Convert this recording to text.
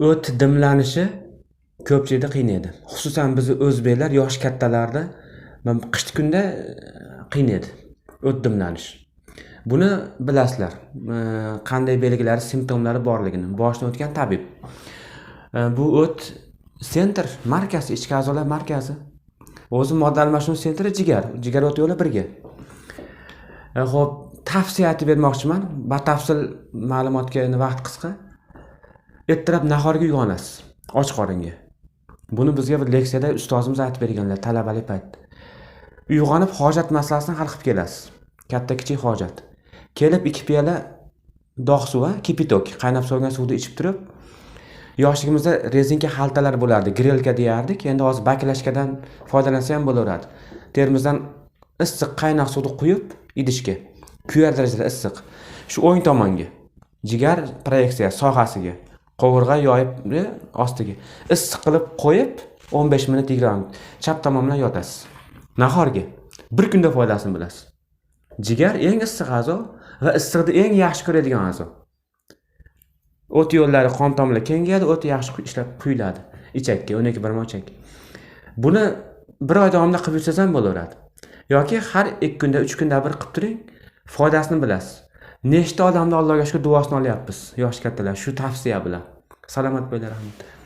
o't dimlanishi ko'pchilikni qiynaydi. Xususan bizni o'zbeklar yoshi kattalarda mana kunda qiyin qiynaydi o't dimlanish. Buni bilasizlar e, qanday belgilari simptomlari borligini. Boshidan o'tgan tabib. E, bu o't sentr markazi ichki a'zolar markazi. O'zi modda almashinuv sentri jigar jigar o't yo'li birga. Ho'p tavsiya aytib bermoqchiman. Batafsil ma'lumotga endi vaqt qisqa. Ertalab nahorga uyg'onasiz. Och qoringa. Buni bizga bir leksiyada ustozimiz aytib berganlar talabalik paytda uyg'onib hojat masalasini hal qilib kelasiz. Katta kichik hojat. Kelib ikki piyola dog' suv a kipitok. Qaynab so'lgan suvni ichib turib yoshligimizda rezinka xaltalar bo'lardi grelka deyardik. Endi hozir baklashkadan foydalansa ham bo'laveradi. Termizdan issiq qaynoq suvni quyib idishga. Kuyar darajada issiq. Shu o'ng tomonga. Jigar proyeksiya sohasiga. Qovurg'a yoyib e, ostiga issiq qilib qo'yib o'n besh minut yigirma minut. Chap tomon bilan yotasiz. Nahorga? Bir kunda foydasini bilasiz. Jigar eng issiq a'zo va issiqni eng yaxshi ko'radigan a'zo. O't yo'llari qon tomirlar kengayadi o't yaxshi ishlab quyiladi ichakka o'n ikki barmoq buni bir oy davomida qilib yursangiz ham bo'laveradi. Yoki har ikki kunda uch kunda bir qilib turing foydasini bilasiz. Nechta odamni allohga shukur duosini olyapmiz? Yoshi kattalar shu tavsiya bilan. Salomat bo'linglar rahmat.